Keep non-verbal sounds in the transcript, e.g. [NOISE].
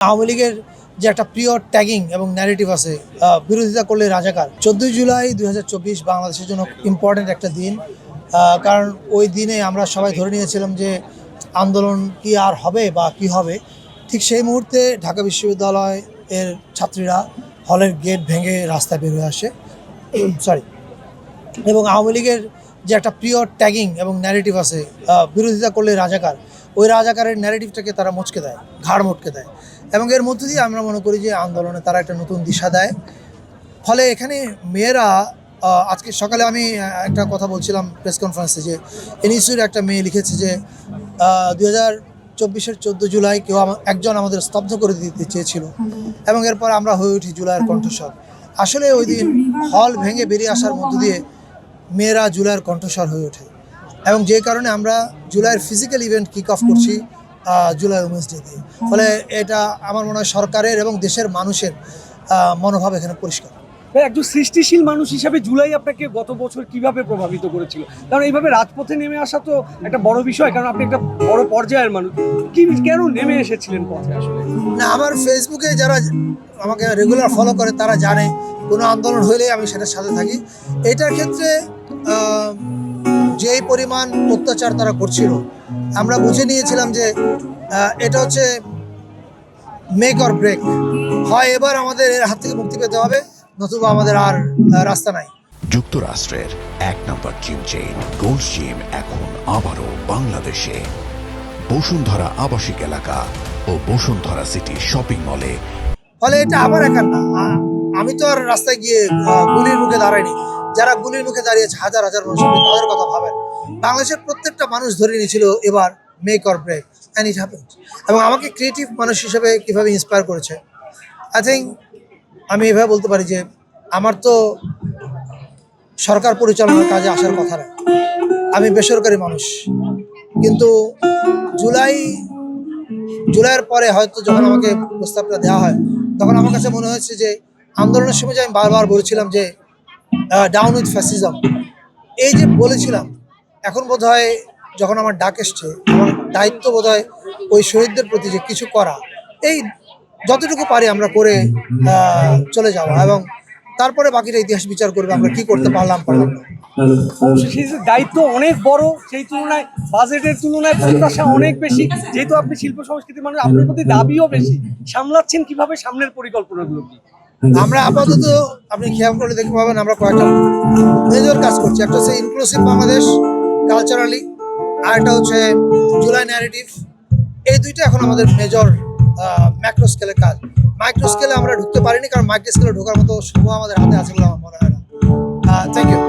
আওয়ামী লীগের যে একটা প্রিয় ট্যাগিং এবং ন্যারেটিভ আছে বিরোধিতা করলে রাজাকার। চোদ্দই জুলাই দুই হাজার চব্বিশ বাংলাদেশের জন্য ইম্পর্টেন্ট একটা দিন। কারণ ওই দিনে আমরা সবাই ধরে নিয়েছিলাম যে আন্দোলন কি আর হবে বা কি হবে। ঠিক সেই মুহূর্তে ঢাকা বিশ্ববিদ্যালয় এর ছাত্রীরা হলের গেট ভেঙে রাস্তায় বের হয়ে আসে। [CLEARS THROAT] সরি এবং আওয়ামী লীগের যে একটা প্রিয় ট্যাগিং এবং ন্যারেটিভ আছে বিরোধিতা করলে রাজাকার, ওই রাজাকারের ন্যারেটিভটাকে তারা মচকে দেয়, ঘাড় মটকে দেয়। এবং এর মধ্য দিয়ে আমরা মনে করি যে আন্দোলনে তারা একটা নতুন দিশা দেয়। ফলে এখানে মেয়েরা আজকে সকালে আমি একটা কথা বলছিলাম প্রেস কনফারেন্সে যে এনইসির একটা মেয়ে লিখেছে যে দু হাজার চব্বিশের চোদ্দ জুলাই কেউ একজন আমাদের স্তব্ধ করে দিতে চেয়েছিল এবং এরপর আমরা হয়ে উঠি জুলাইয়ের কণ্ঠস্বর। আসলে ওই দিন হল ভেঙে বেরিয়ে আসার মধ্য দিয়ে মেয়েরা জুলাইয়ের কণ্ঠস্বর হয়ে ওঠে এবং যে কারণে আমরা জুলাইয়ের ফিজিক্যাল ইভেন্ট কিক অফ করছি। জুলাই উমেন্স ডে দিয়ে ফলে এটা আমার মনে হয় সরকারের এবং দেশের মানুষের মনোভাব এখানে পরিষ্কার। একজন সৃষ্টিশীল মানুষ হিসাবে জুলাই আপনাকে গত বছর কীভাবে প্রভাবিত করেছিল? কারণ এইভাবে রাজপথে নেমে আসা তো একটা বড় বিষয় কারণ আপনি একটা বড় পর্যায়ের মানুষ। কি কেন নেমে এসেছিলেন পথে আসলে? না আমার ফেসবুকে যারা আমাকে রেগুলার ফলো করে তারা জানে কোনো আন্দোলন হইলে আমি সেটার সাথে থাকি। এটার ক্ষেত্রে যেই পরিমাণ অত্যাচার তারা করছিল আমরা বুঝে নিয়েছিলাম যে এটা হচ্ছে মেক অর ব্রেক হয় এবার আমাদের এর হাত থেকে মুক্তি পেতে হবে নতুবা আমাদের আর রাস্তা নাই। যুক্তরাষ্ট্রের এক নম্বর জিম চেইন গোল্ড জিম এখন আবারও বাংলাদেশে। বসুন্ধরা আবাসিক এলাকা ও বসুন্ধরা সিটি শপিং মলে। ফলে এটা আমার একার না আমি তো আর রাস্তায় গিয়ে গুলির মুখে দাঁড়াইনি। যারা গুলির মুখে দাঁড়িয়েছে হাজার হাজার মানুষ তাদের কথা ভাবেন। বাংলাদেশের প্রত্যেকটা মানুষ ধরে নিয়েছিল, এবার make or break and it happen এবং আমাকে ক্রিয়েটিভ মানুষ হিসেবে কীভাবে ইন্সপায়ার করেছে? আই থিঙ্ক আমি এভাবে বলতে পারি যে, আমার তো সরকার পরিচালনার কাজে আসার কথা না। আমি বেসরকারি মানুষ। কিন্তু জুলাই, জুলাইয়ের পরে হয়তো যখন আমাকে প্রস্তাবটা দেওয়া হয়, তখন আমার কাছে মনে হয়েছে যে, আন্দোলনের সময় যে আমি বারবার বলেছিলাম যে ডাউন উইথ ফ্যাসিজম এই যে বলেছিলাম, এখন বোধ যখন আমার ডাক এসছে, আমার দায়িত্ব বোধ ওই শহীদদের প্রতি যে কিছু করা, এই যতটুকু পারি আমরা করে চলে যাওয়া এবং তারপরে বাকিটা ইতিহাস বিচার করবে আমরা কি করতে পারলাম পারলাম দায়িত্ব অনেক বড়, সেই তুলনায় বাজেটের তুলনায় প্রত্যাশা অনেক বেশি। যেহেতু আপনি শিল্প সংস্কৃতির মানুষ, আপনার প্রতি দাবিও বেশি। সামলাচ্ছেন কীভাবে সামনের পরিকল্পনাগুলো কি? আমরা আপাতত আপনি খেয়াল করলে দেখতে পাবেন আমরা কয়েকটা মেজর কাজ করছি। একটা হচ্ছে ইনক্লুসিভ বাংলাদেশ কালচারালি আর একটা হচ্ছে জুলাই ন্যারেটিভ এই দুইটা এখন আমাদের মেজর ম্যাক্রো স্কেলের কাজ। মাইক্রো স্কেলে আমরা ঢুকতে পারিনি, কারণ মাইক্রো স্কেলে ঢোকার মতো সময় আমাদের হাতে আছে বলে আমার মনে হয় না। Thank you